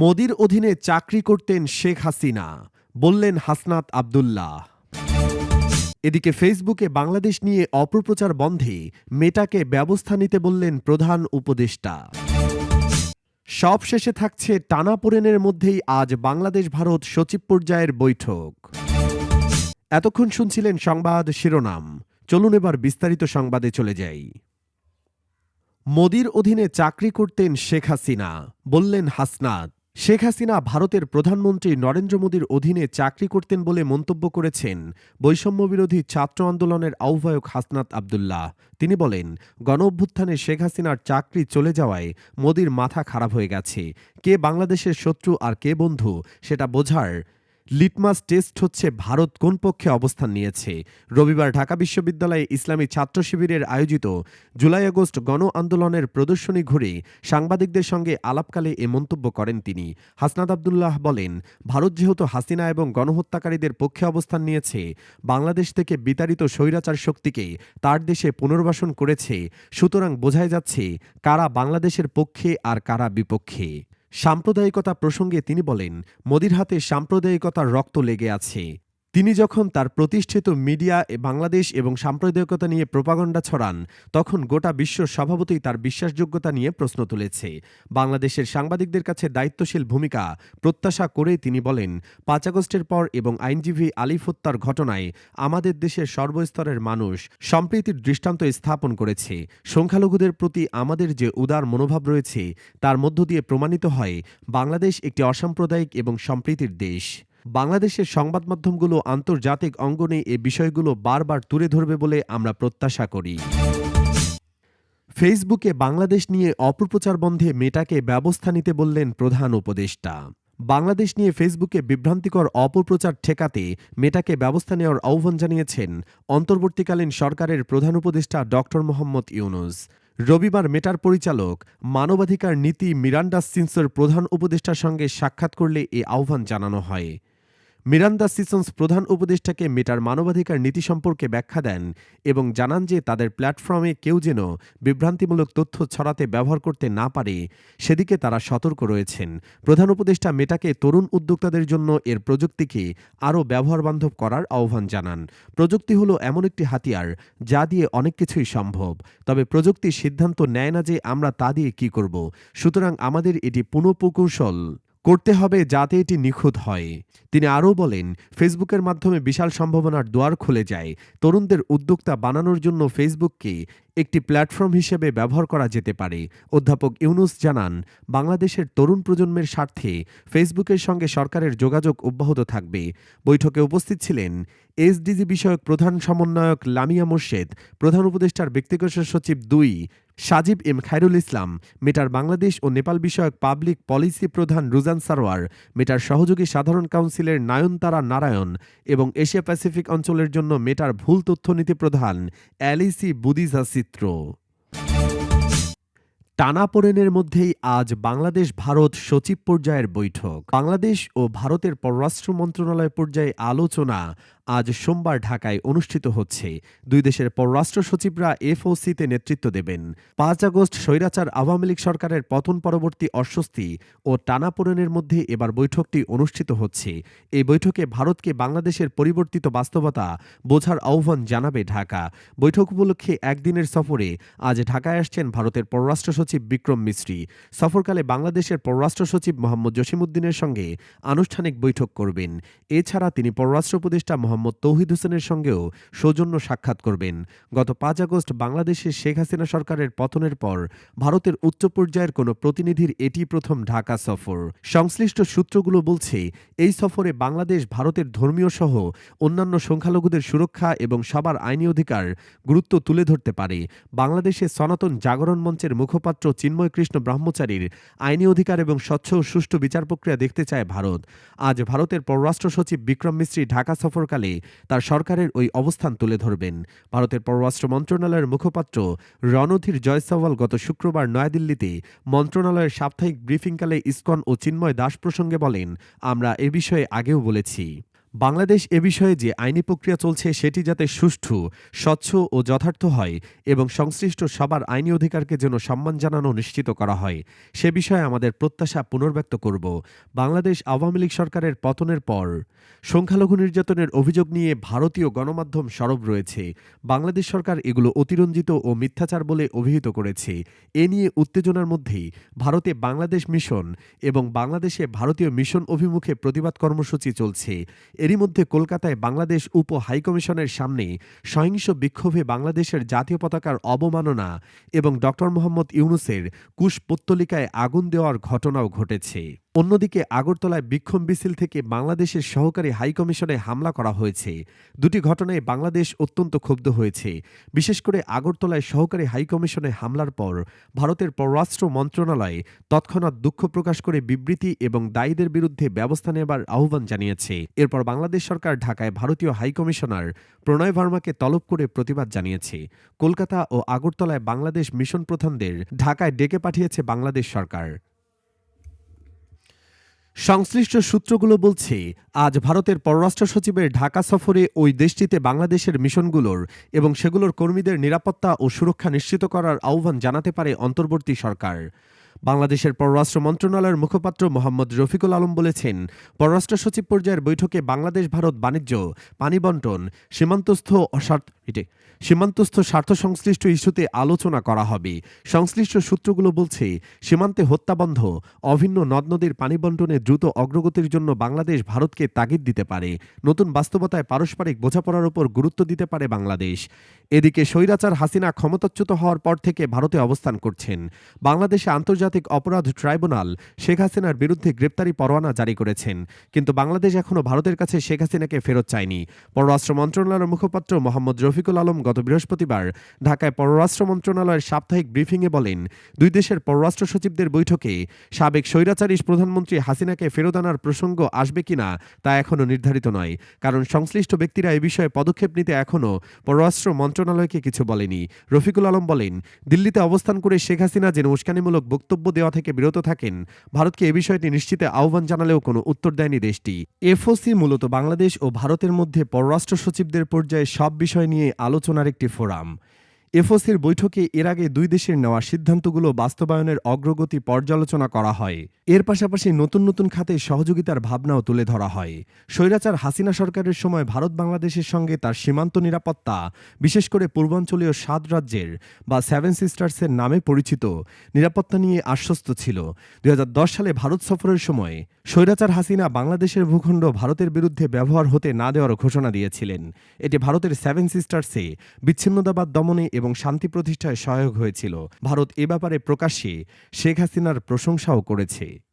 মোদির অধীনে চাকরি করতেন শেখ হাসিনা, বললেন হাসনাত আবদুল্লাহ। এদিকে ফেসবুকে বাংলাদেশ নিয়ে অপপ্রচার বন্ধে মেটাকে ব্যবস্থা নিতে বললেন প্রধান উপদেষ্টা। সব শেষে থাকছে টানাপোড়েনের মধ্যেই আজ বাংলাদেশ ভারত সচিব পর্যায়ের বৈঠক। এতক্ষণ শুনছিলেন সংবাদ শিরোনাম। চলুন এবার বিস্তারিত সংবাদে চলে যাই। মোদির অধীনে চাকরি করতেন শেখ হাসিনা, বললেন হাসনাত। শেখ হাসিনা ভারতের প্রধানমন্ত্রী নরেন্দ্র মোদীর অধীনে চাকরি করতেন বলে মন্তব্য করেছেন বৈষম্যবিরোধী ছাত্র আন্দোলনের আহ্বায়ক হাসনাত আবদুল্লাহ। তিনি বলেন গণ অভ্যুত্থানে শেখ হাসিনার চাকরি চলে যাওয়ায় মোদীর মাথা খারাপ হয়ে গেছে। কে বাংলাদেশের শত্রু আর কে বন্ধু, সেটা বোঝার লিটমাস টেস্ট হচ্ছে ভারত কোন পক্ষে অবস্থান নিয়েছে? রবিবার ঢাকা বিশ্ববিদ্যালয়ে ইসলামী ছাত্র শিবিরের আয়োজিত জুলাই আগস্ট গণ আন্দোলনের প্রদর্শনী ঘুরে সাংবাদিকদের সঙ্গে আলাপকালে এ মন্তব্য করেন তিনি। হাসনাদ আবদুল্লাহ বলেন, ভারত যেহেতু হাসিনা এবং গণহত্যাকারীদের পক্ষে অবস্থান নিয়েছে, বাংলাদেশ থেকে বিতাড়িত স্বৈরাচার শক্তিকে তার দেশে পুনর্বাসন করেছে, সুতরাং বোঝাই যাচ্ছে কারা বাংলাদেশের পক্ষে আর কারা বিপক্ষে। সাম্প্রদায়িকতা প্রসঙ্গে তিনি বলেন মোদির হাতে সাম্প্রদায়িকতার রক্ত লেগে আছে। তিনি যখন তার প্রতিষ্ঠিত মিডিয়া, বাংলাদেশ এবং সাম্প্রদায়িকতা নিয়ে প্রপাগণ্ডা ছড়ান, তখন গোটা বিশ্ব স্বভাবতই তার বিশ্বাসযোগ্যতা নিয়ে প্রশ্ন তুলেছে। বাংলাদেশের সাংবাদিকদের কাছে দায়িত্বশীল ভূমিকা প্রত্যাশা করে তিনি বলেন, পাঁচ আগস্টের পর এবং আইনজীবী আলিফ হত্যার ঘটনায় আমাদের দেশের সর্বস্তরের মানুষ সম্প্রীতির দৃষ্টান্ত স্থাপন করেছে। সংখ্যালঘুদের প্রতি আমাদের যে উদার মনোভাব রয়েছে, তার মধ্য দিয়ে প্রমাণিত হয়, বাংলাদেশ একটি অসাম্প্রদায়িক এবং সম্প্রীতির দেশ। বাংলাদেশের সংবাদ মাধ্যমগুলো আন্তর্জাতিক অঙ্গনে এ বিষয়গুলো বারবার তুলে ধরবে বলে আমরা প্রত্যাশা করি। ফেসবুকে বাংলাদেশ নিয়ে অপপ্রচার বন্ধে মেটাকে ব্যবস্থা নিতে বললেন প্রধান উপদেষ্টা। বাংলাদেশ নিয়ে ফেসবুকে বিভ্রান্তিকর অপপ্রচার ঠেকাতে মেটাকে ব্যবস্থা নেওয়ার আহ্বান জানিয়েছেন অন্তর্বর্তীকালীন সরকারের প্রধান উপদেষ্টা ড মোহাম্মদ ইউনুস। রবিবার মেটার পরিচালক, মানবাধিকার নীতি মিরান্ডা সিন্সের প্রধান উপদেষ্টার সঙ্গে সাক্ষাৎ করলে এ আহ্বান জানানো হয়। মিরান্দা সিসন্স প্রধান উপদেষ্টাকে মেটার মানবাধিকার নীতি সম্পর্কে ব্যাখ্যা দেন এবং জানান যে তাদের প্ল্যাটফর্মে কেউ যেন বিভ্রান্তিমূলক তথ্য ছড়াতে ব্যবহার করতে না পারে, সেদিকে তারা সতর্ক রয়েছেন। প্রধান উপদেষ্টা মেটাকে তরুণ উদ্যোক্তাদের জন্য এর প্রযুক্তিকে আরও ব্যবহারবান্ধব করার আহ্বান জানান। প্রযুক্তি হলো এমন একটি হাতিয়ার যা দিয়ে অনেক কিছুই সম্ভব, তবে প্রযুক্তি সিদ্ধান্ত নেয় না যে আমরা তা দিয়ে কি করব। সুতরাং আমাদের এটি পুনঃপ্রকৌশল। করতে হবে যাতে এটি নিখুঁত হয়। তিনি আরও বলেন, ফেসবুকের মাধ্যমে বিশাল সম্ভাবনার দুয়ার খুলে যায়। তরুণদের উদ্যোক্তা বানানোর জন্য ফেসবুককে একটি প্ল্যাটফর্ম হিসেবে ব্যবহার করা যেতে পারে। অধ্যাপক ইউনুস জানান, বাংলাদেশের তরুণ প্রজন্মের স্বার্থে ফেসবুকের সঙ্গে সরকারের যোগাযোগ অব্যাহত থাকবে। বৈঠকে উপস্থিত ছিলেন এসডিজি বিষয়ক প্রধান সমন্বয়ক লামিয়া মোর্শেদ, প্রধান উপদেষ্টার ব্যক্তিগত সচিব দুই সাজিব এম খায়রুল ইসলাম, মেটার বাংলাদেশ ও নেপাল বিষয়ক পাবলিক পলিসি প্রধান রুজান সারোয়ার, মেটার সহযোগী সাধারণ কাউন্সিলের নায়নতারা নারায়ণ এবং এশিয়া প্যাসিফিক অঞ্চলের জন্য মেটার ভুল তথ্যনীতি প্রধান অ্যালিসি বুদিজা চিত্র। টানাপোড়েনের মধ্যেই আজ বাংলাদেশ ভারত সচিব পর্যায়ের বৈঠক। বাংলাদেশ ও ভারতের পররাষ্ট্র মন্ত্রণালয় পর্যায়ে আলোচনা আজ সোমবার ঢাকায় অনুষ্ঠিত হচ্ছে। দুই দেশের পররাষ্ট্র সচিবরা এফওসিতে নেতৃত্ব দেবেন। পাঁচ আগস্ট স্বৈরাচার আওয়ামী লীগ সরকারের পতন পরবর্তী অস্বস্তি ও টানাপোড়েনের মধ্যে এবার বৈঠকটি অনুষ্ঠিত হচ্ছে। এই বৈঠকে ভারতকে বাংলাদেশের পরিবর্তিত বাস্তবতা বোঝার আহ্বান জানাবে ঢাকা। বৈঠক উপলক্ষে একদিনের সফরে আজ ঢাকায় আসছেন ভারতের পররাষ্ট্র সচিব বিক্রম মিশ্রি সফরকালে বাংলাদেশের পররাষ্ট্র সচিব মোহাম্মদ জসিমুদ্দিনের সঙ্গে আনুষ্ঠানিক বৈঠক করবেন। এছাড়া তিনি পররাষ্ট্র উপদেষ্টা মোহাম্মদ তৌহিদ হোসেনের সঙ্গেও সৌজন্য সাক্ষাৎ করবেন। গত পাঁচ আগস্ট বাংলাদেশে শেখ হাসিনা সরকারের পতনের পর ভারতের উচ্চ পর্যায়ের কোনো প্রতিনিধির এটি প্রথম ঢাকা সফর। সংশ্লিষ্ট সূত্রগুলো বলছে, এই সফরে বাংলাদেশ, ভারতের ধর্মীয় সহ অন্যান্য সংখ্যালঘুদের সুরক্ষা এবং সবার আইনি অধিকার গুরুত্ব তুলে ধরতে পারে। বাংলাদেশে সনাতন জাগরণ মঞ্চের মুখপাত্র চিন্ময় কৃষ্ণ ব্রহ্মচারীর আইনি অধিকার এবং স্বচ্ছ ও সুষ্ঠু বিচার প্রক্রিয়া দেখতে চায় ভারত। আজ ভারতের পররাষ্ট্র সচিব বিক্রম মিস্ত্রি ঢাকা সফরকালে সকালে তার সরকারের ওই অবস্থান তুলে ধরবেন। ভারতের পররাষ্ট্র মন্ত্রণালয়ের মুখপাত্র রণধীর জয়সওয়াল গত শুক্রবার নয়াদিল্লিতে মন্ত্রণালয়ের সাপ্তাহিক ব্রিফিংকালে ইস্কন ও চিন্ময় দাস প্রসঙ্গে বলেন, আমরা এ বিষয়ে আগেও বলেছি। বাংলাদেশ এ বিষয়ে যে আইনি প্রক্রিয়া চলছে সেটি যাতে সুষ্ঠু, স্বচ্ছ ও যথার্থ হয় এবং সংশ্লিষ্ট সবার আইনি অধিকারকে যেন সম্মান জানানো নিশ্চিত করা হয়, সে বিষয়ে আমাদের প্রত্যাশা পুনর্ব্যক্ত করব। বাংলাদেশ আওয়ামী লীগ সরকারের পতনের পর সংখ্যালঘু নির্যাতনের অভিযোগ নিয়ে ভারতীয় গণমাধ্যম সরব রয়েছে। বাংলাদেশ সরকার এগুলো অতিরঞ্জিত ও মিথ্যাচার বলে অভিহিত করেছে। এ নিয়ে উত্তেজনার মধ্যেই ভারতে বাংলাদেশ মিশন এবং বাংলাদেশে ভারতীয় মিশন অভিমুখে প্রতিবাদ কর্মসূচি চলছে। এরই মধ্যে কলকাতায় বাংলাদেশ উপ হাইকমিশনের সামনে সহিংস বিক্ষোভে বাংলাদেশের জাতীয় পতাকার অবমাননা এবং ড মোহাম্মদ ইউনুসের কুশপত্তলিকায় আগুন দেওয়ার ঘটনাও ঘটেছে। অন্যদিকে আগরতলায় বিক্ষোভ মিছিল থেকে বাংলাদেশের সহকারী হাইকমিশনে হামলা করা হয়েছে। দুটি ঘটনায় বাংলাদেশ অত্যন্ত ক্ষুব্ধ হয়েছে। বিশেষ করে আগরতলায় সহকারী হাইকমিশনে হামলার পর ভারতের পররাষ্ট্র মন্ত্রণালয় তৎক্ষণাৎ দুঃখ প্রকাশ করে বিবৃতি এবং দায়ীদের বিরুদ্ধে ব্যবস্থা নেবার আহ্বান জানিয়েছে। এরপর বাংলাদেশ সরকার ঢাকায় ভারতীয় হাইকমিশনার প্রণয় ভার্মাকে তলব করে প্রতিবাদ জানিয়েছে। কলকাতা ও আগরতলায় বাংলাদেশ মিশন প্রধানদের ঢাকায় ডেকে পাঠিয়েছে বাংলাদেশ সরকার। সংশ্লিষ্ট সূত্রগুলো বলছে, আজ ভারতের পররাষ্ট্র সচিবের ঢাকা সফরে ওই দেশটিতে বাংলাদেশের মিশনগুলোর এবং সেগুলোর কর্মীদের নিরাপত্তা ও সুরক্ষা নিশ্চিত করার আহ্বান জানাতে পারে অন্তর্বর্তী সরকার। বাংলাদেশের পররাষ্ট্র মন্ত্রণালয়ের মুখপাত্র মোহাম্মদ রফিকুল আলম বলেছেন, পররাষ্ট্র সচিব পর্যায়ের বৈঠকে বাংলাদেশ ভারত বাণিজ্য, পানি বন্টন, সীমান্তস্থ অস্বার্থ এটে। সীমান্তস্থ স্বার্থ সংশ্লিষ্ট ইস্যুতে আলোচনা করা হবে। সংশ্লিষ্ট সূত্রগুলো বলছে, সীমান্তে হত্যা বন্ধ অভিন্ন নদ নদীর পানি বন্টনে দ্রুত অগ্রগতির জন্য বাংলাদেশ ভারতকে তাগিদ দিতে পারে। নতুন বাস্তবতায় পারস্পরিক বোঝাপড়ার উপর গুরুত্ব দিতে পারে বাংলাদেশ। এদিকে স্বৈরাচার হাসিনা ক্ষমতাচ্যুত হওয়ার পর থেকে ভারতে অবস্থান করছেন। বাংলাদেশে আন্তর্জাতিক অপরাধ ট্রাইব্যুনাল শেখ হাসিনার বিরুদ্ধে গ্রেপ্তারি পরোয়ানা জারি করেছেন। কিন্তু বাংলাদেশ এখনও ভারতের কাছে শেখ হাসিনাকে ফেরত চায়নি। পররাষ্ট্র মন্ত্রণালয়ের মুখপাত্র মোহাম্মদ রফিকুল আলম গত বৃহস্পতিবার ঢাকায় পররাষ্ট্র মন্ত্রণালয়ের সাপ্তাহিক ব্রিফিংয়ে বলেন, দুই দেশের পররাষ্ট্র সচিবদের বৈঠকে সাবেক স্বৈরাচারী প্রধানমন্ত্রী হাসিনাকে ফেরত আনার প্রসঙ্গ আসবে কিনা তা এখনও নির্ধারিত নয়। কারণ সংশ্লিষ্ট ব্যক্তিরা এ বিষয়ে পদক্ষেপ নিতে এখনও পররাষ্ট্র মন্ত্রণালয়কে কিছু বলেনি। রফিকুল আলম বলেন, দিল্লিতে অবস্থান করে শেখ হাসিনা যেন উস্কানিমূলক বক্তব্য দেওয়া থেকে বিরত থাকেন, ভারতকে এ বিষয়টি নিশ্চিতে আহ্বান জানালেও কোনো উত্তর দেয়নি দেশটি। এফওসি মূলত বাংলাদেশ ও ভারতের মধ্যে পররাষ্ট্র সচিবদের পর্যায়ে সব বিষয় নিয়ে আলোচনার একটি ফোরাম। এফওসির বৈঠকে এর আগে দুই দেশের নেওয়া সিদ্ধান্তগুলো বাস্তবায়নের অগ্রগতি পর্যালোচনা করা হয়। এর পাশাপাশি নতুন নতুন খাতে সহযোগিতার ভাবনাও তুলে ধরা হয়। স্বৈরাচার হাসিনা সরকারের সময় ভারত বাংলাদেশের সঙ্গে তার সীমান্ত নিরাপত্তা, বিশেষ করে পূর্বাঞ্চলীয় সাত রাজ্যের বা সেভেন সিস্টার্সের নামে পরিচিত, নিরাপত্তা নিয়ে আশ্বস্ত ছিল। দুই হাজার দশ সালে ভারত সফরের সময় স্বৈরাচার হাসিনা বাংলাদেশের ভূখণ্ড ভারতের বিরুদ্ধে ব্যবহার হতে না দেওয়ার ঘোষণা দিয়েছিলেন। এটি ভারতের সেভেন সিস্টার্সে বিচ্ছিন্নতাবাদ দমনে এবং শান্তি প্রতিষ্ঠায় সহায়ক হয়েছিল। ভারত এ ব্যাপারে প্রকাশ্যে শেখ হাসিনার প্রশংসাও করেছে।